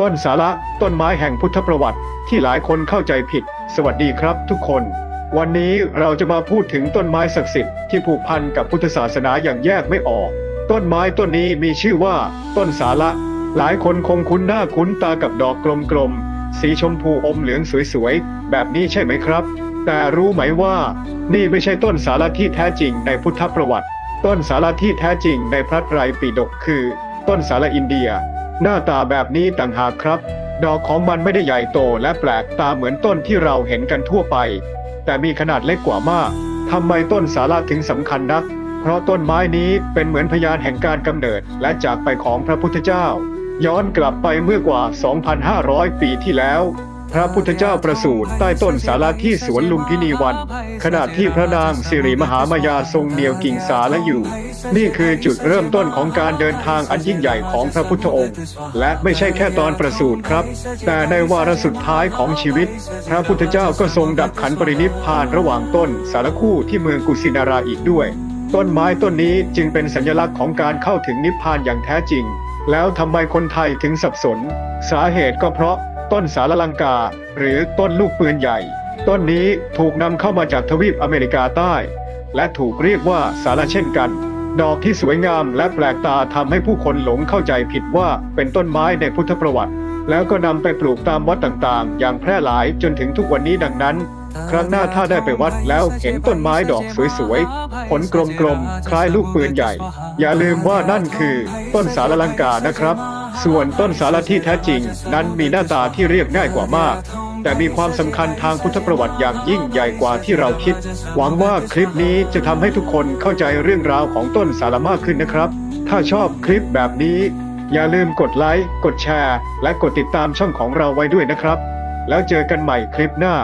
ต้นสาระต้นไม้แห่งพุทธประวัติที่หลายคนเข้าใจผิด สวัสดีครับทุกคน วันนี้เราจะมาพูดถึงต้นไม้ศักดิ์สิทธิ์ที่ผูกพันกับพุทธศาสนาอย่างแยกไม่ออก ต้นไม้ต้นนี้มีชื่อว่า ต้นสาระ หลายคนคงคุ้นหน้าคุ้นตากับดอกกลมๆสีชมพูอมเหลืองสวยๆ แบบนี้ใช่ไหมครับ แต่รู้ไหมว่า นี่ไม่ใช่ต้นสาระที่แท้จริงในพุทธประวัติ ต้นสาระที่แท้จริงในพระไตรปิฎกคือ ต้นสาระอินเดีย หน้าตาแบบนี้ต่างหากครับ ดอกของมันไม่ได้ใหญ่โตและแปลกตาเหมือนต้นที่เราเห็นกันทั่วไป แต่มีขนาดเล็กกว่ามากทำไมต้นสาระถึงสำคัญนัก เพราะต้นไม้นี้เป็นเหมือนพยานแห่งการกำเนิดและจากไปของพระพุทธเจ้า ย้อนกลับไปเมื่อกว่า 2,500 ปีที่แล้ว พระพุทธเจ้าประสูติใต้ต้นสาระที่สวนลุมพินีวัน ขณะที่พระนางสิริมหามายาทรงเหนียวกิ่งสาและอยู่ นี่คือจุดเริ่มต้นของการเดินทางอันยิ่งใหญ่ของพระพุทธองค์ และไม่ใช่แค่ตอนประสูติครับ แต่ในวาระสุดท้ายของชีวิต พระพุทธเจ้าก็ทรงดับขันปรินิพพานระหว่างต้นสารคู่ที่เมืองกุสินาราอีกด้วย ต้นไม้ต้นนี้จึงเป็นสัญลักษณ์ของการเข้าถึงนิพพานอย่างแท้จริง แล้วทำไมคนไทยถึงสับสน สาเหตุก็เพราะ ต้นสารลังกา หรือต้นลูกปืนใหญ่ ต้นนี้ถูกนำเข้ามาจากทวีปอเมริกาใต้ และถูกเรียกว่าสาระเช่นกัน ดอกที่สวยงามและแปลกตาทำให้ผู้คนหลงเข้าใจผิดว่าเป็นต้นไม้ในพุทธประวัติ แล้วก็นำไปปลูกตามวัดต่างๆ อย่างแพร่หลายจนถึงทุกวันนี้ดังนั้นครั้งหน้าถ้าได้ไปวัดแล้วเห็นต้นไม้ดอกสวยๆ ผลกลมๆ คล้ายลูกปืนใหญ่ อย่าลืมว่านั่นคือต้นสารลังกานะครับ ส่วนต้นสาระที่แท้จริง นั้นมีหน้าตาที่เรียกง่ายกว่ามาก แต่มีความสำคัญทางพุทธประวัติอย่างยิ่งใหญ่กว่าที่เราคิด หวังว่าคลิปนี้จะทำให้ทุกคนเข้าใจเรื่องราวของต้นสารมากขึ้นนะครับ ถ้าชอบคลิปแบบนี้ อย่าลืมกดไลค์ กดแชร์ และกดติดตามช่องของเราไว้ด้วยนะครับ แล้วเจอกันใหม่คลิปหน้า